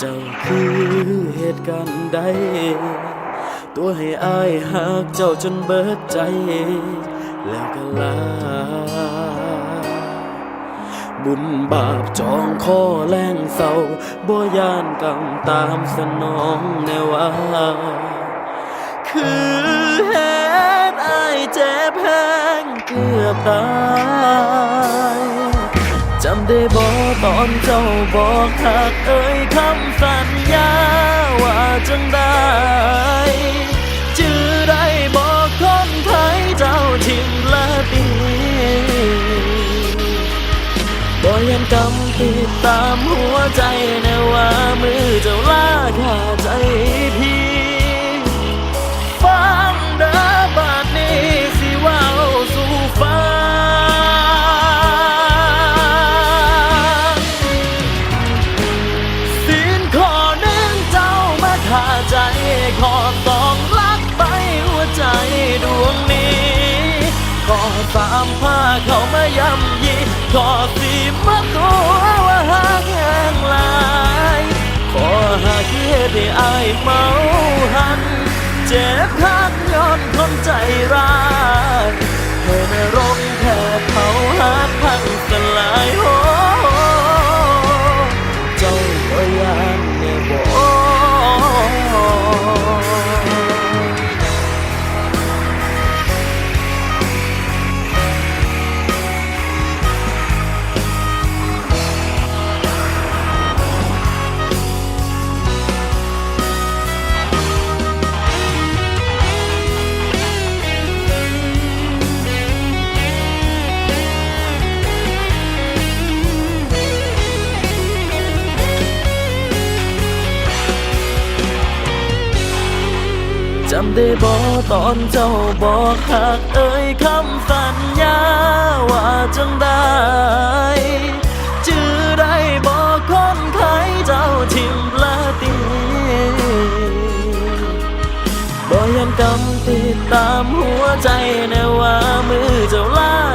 เจ้าคือเหตุการณ์ใด ตัวให้อายหักเจ้าจนเบิดใจ แล้วก็ลา บุญบาปจองคอแรงเศร้าบ่ยานกำตามสนองแนวว่าคือเหตุอายเจ็บแห้งเกือบตายจำได้บ่ ตอนเจ้าบอกหักเอ่ยคำสัญญาว่าจังได้จื้อได้บอกคนไทยเจ้าทิมละตีบ่ยังกำติดตามหัวใจ ขอสองรักไปหัวใจดวงนี้ ขอสามผ้าเข้ามาย่ำยีขอสี่มาตัวว่าหากแห้งลายขอหากเฮ็ดให้อายเมาหัน เจ็บคักย้อนคนใจร้ายำได้บ่ตอนเจ้าบอกหักเอ่ยคำสัญญาว่าจังได้จื้อได้บอกคนไขยเจ้าทิมละตีบ่ยังกำติดตามหัวใจแนว่ามือเจ้าลา